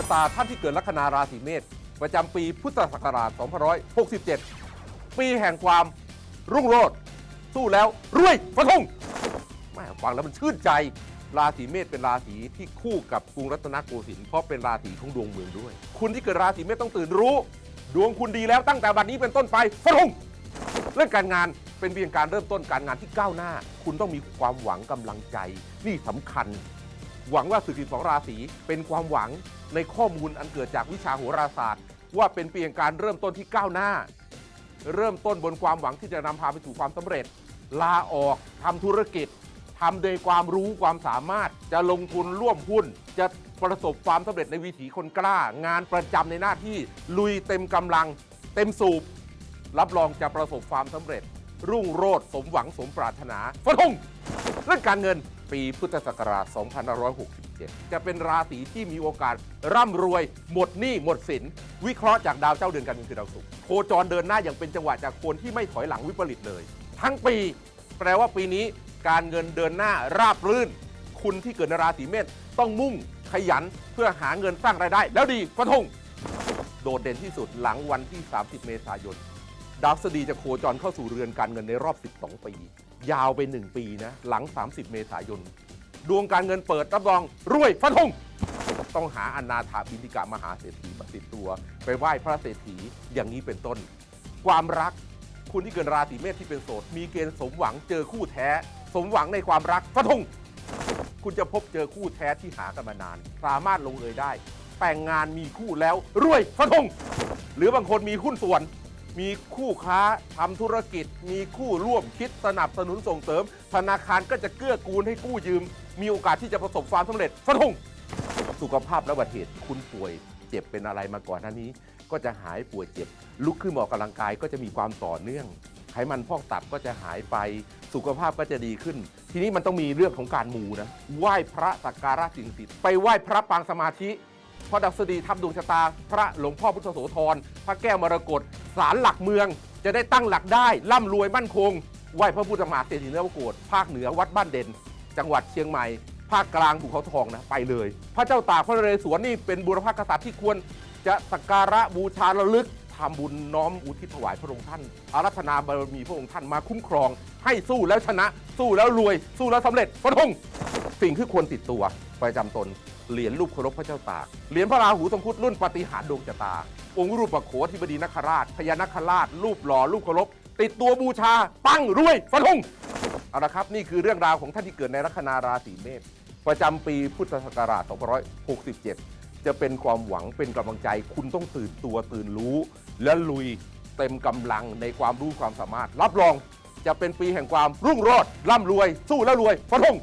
ชะตาท่านที่เกิดลัคนาราศีเมษประจำปีพุทธศักราช 2567 ปีแห่งความรุ่งโรจน์สู้แล้วรวยฟันธงแม่ฟังแล้วมันชื่นใจ ราศีเมษเป็นราศีที่คู่กับกรุงรัตนโกสินทร์เพราะเป็นราศีของดวงเมืองด้วย คุณที่เกิดราศีเมษต้องตื่นรู้ ดวงคุณดีแล้วตั้งแต่บัดนี้เป็นต้นไปฟันธงเรื่องการงานเป็นเพียงการเริ่มต้นการงานที่ก้าวหน้า คุณต้องมีความหวังกำลังใจ นี่สำคัญ หวังว่าสึกสิบสองราศีเป็นความหวังในข้อมูลอันเกิดจากวิชาโหราศาสตร์ ว่าเป็นเพียงการเริ่มต้นที่ก้าวหน้า เริ่มต้นบนความหวังที่จะนำพาไปสู่ความสำเร็จ ลาออกทำธุรกิจทำโดยความรู้ความสามารถจะลงทุนร่วมหุ้น จะประสบความสำเร็จในวิถีคนกล้า งานประจำในหน้าที่ลุยเต็มกำลัง เต็มสูบ รับรองจะประสบความสำเร็จ รุ่งโรจน์สมหวังสมปรารถนาฟันธง เรื่องการเงินปีพุทธศักราช 2567 จะเป็นราศีที่มีโอกาสร่ำรวย หมดหนี้หมดสิน วิเคราะห์จากดาวเจ้าเดือนการเงินคือดาวศุกร์โคจรเดินหน้าอย่างเป็นจังหวะจากคนที่ไม่ถอยหลังวิปริตเลย ทั้งปี แปลว่าปีนี้การเงินเดินหน้าราบรื่น คุณที่เกิดในราศีเมษต้องมุ่งขยันเพื่อหาเงินสร้างรายได้ แล้วดีฟันธงโดดเด่นที่สุดหลังวันที่ 30 เมษายน ดาวพฤษฎีจะโคจรเข้าสู่เรือนการเงินในรอบ 12 ปี ยาวไป 1 ปีนะ หลัง 30 เมษายน ดวงการเงินเปิดรับรองรวยฟันธงต้องหาอนาถาบินิกามหาเศรษฐีมาติดตัว ไปไหว้พระเศรษฐีอย่างนี้เป็นต้น ความรักคุณที่เกิดราศีเมษที่เป็นโสด มีเกณฑ์สมหวังเจอคู่แท้ สมหวังในความรักฟันธงคุณจะพบเจอคู่แท้ที่หากันมานาน สามารถลงเอยได้ แต่งงานมีคู่แล้วรวยฟันธงหรือบางคนมีหุ้นส่วน มีคู่ค้าทำธุรกิจ มีคู่ร่วมคิดสนับสนุนส่งเสริม ธนาคารก็จะเกื้อกูลให้กู้ยืม มีโอกาสที่จะประสบความสำเร็จฟันธงสุขภาพและบัติเหตุคุณป่วยเจ็บเป็นอะไรมาก่อนหน้านี้ ก็จะหายป่วยเจ็บ ลุกขึ้นมออกกำลังกายก็จะมีความต่อเนื่องไขมันพอกตับก็จะหายไปสุขภาพก็จะดีขึ้น ทีนี้มันต้องมีเรื่องของการมูนะไหว้พระสักการะสิ่งศักดิ์สิทธิ์ไปไหว้พระปางสมาธิ พระดัษฎีทับดวงชะตา พระหลวงพ่อพุทธโสธรพระแก้วมรกตศาลหลักเมือง จะได้ตั้งหลักได้ร่ำรวยมั่นคงไหว้พระพุทธมหาเศรษฐีเนื้อประโกฏภาคเหนือวัดบ้านเด่น จังหวัดเชียงใหม่ ภาคกลางภูเขาทองนะไปเลย พระเจ้าตากพระนเรศวรนี่เป็นบุรพกษัตริย์ที่ควรจะสักการะบูชาระลึกทำบุญน้อมอุทิศถวายพระองค์ท่าน อารัธนาบารมีพระองค์ท่านมาคุ้มครอง ให้สู้แล้วชนะ สู้แล้วรวย สู้แล้วสำเร็จพระองค์สิ่งที่ควรติดตัวประจำตน เหรียญรูปเคารพพระเจ้าตาก เหรียญพระราหูทรงคุดรุ่นปฏิหารดวงชะตา องค์รูปปโขธิบดีนคราช พญานคราช รูปหล่อรูปเคารพติดตัวบูชา ปั้งรวยฟันธงเอาละครับ นี่คือเรื่องราวของท่านที่เกิดในลัคนาราศีเมษประจำปีพุทธศักราช2567 จะเป็นความหวังเป็นกำลังใจ คุณต้องตื่นตัวตื่นรู้ และลุยเต็มกำลังในความรู้ความสามารถ รับรองจะเป็นปีแห่งความรุ่งโรจน์ร่ำรวย สู้แล้วรวยฟันธง